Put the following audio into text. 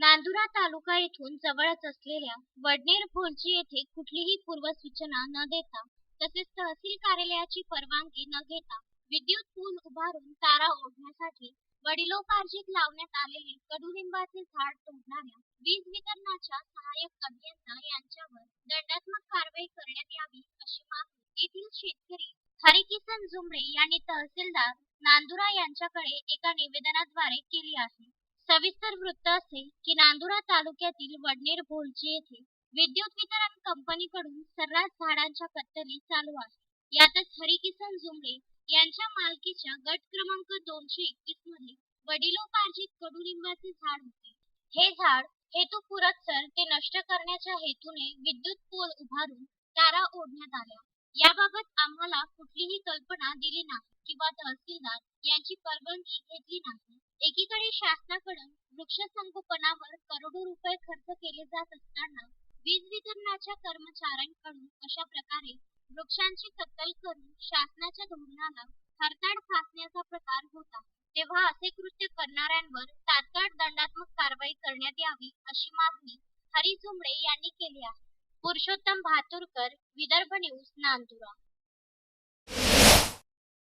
नांदुरा तालुका येथून जवळच असलेल्या वडनेर भोलची येथे कुठलीही पूर्वसूचना न देता तसेच तहसील कार्यालयाची परवानगी न घेता विद्युत पूल उभारून तारा ओढण्यासाठी वडिलोपार्जित लावण्यात आलेले कडुलिंबाचे झाड तोडणाऱ्या वीज वितरणाच्या सहाय्यक अभियंता यांच्यावर दंडात्मक कारवाई करण्यात यावी अशी मागणी येथील शेतकरी हरिकिसन झुमरे यांनी तहसीलदार नांदुरा यांच्याकडे एका निवेदनाद्वारे केली आहे. सविस्तर वृत्त असे की नांदुरा तालुक्यातील वडनेर भोलची येथे विद्युत वितरण कंपनीकडून सर्रास झाडांच्या कत्तली चालू आहे. यातच हरिकिसन जुमरे यांच्या मालकीच्या गट क्रमांक दोनशे एकवीसमध्ये वडिलोपार्जित कडुलिंबाचे झाड होते. हे झाड हेतू पुरस्सर ते नष्ट करण्याच्या हेतूने विद्युत पोल उभारून तारा ओढण्यात आल्या. याबाबत आम्हाला कुठलीही कल्पना दिली नाही किंवा तहसीलदार यांची परवानगी घेतली नाही. एकीकडे शासनाकडून वृक्ष संगोपनावर करोडो रुपये खर्च केले जात असताना वीज वितरणाच्या कर्मचाऱ्यांकडून अशा प्रकारे वृक्षांची कत्तल करून शासनाच्या धोरणाला हरताळ फासण्याचा प्रकार होता. तेव्हा असे कृत्य करणाऱ्यांवर तात्काळ दंडात्मक कारवाई करण्यात यावी अशी मागणी हरी झुमरे यांनी केली आहे. पुरुषोत्तम भातुरकर विदर्भ न्यूज नांदुरा.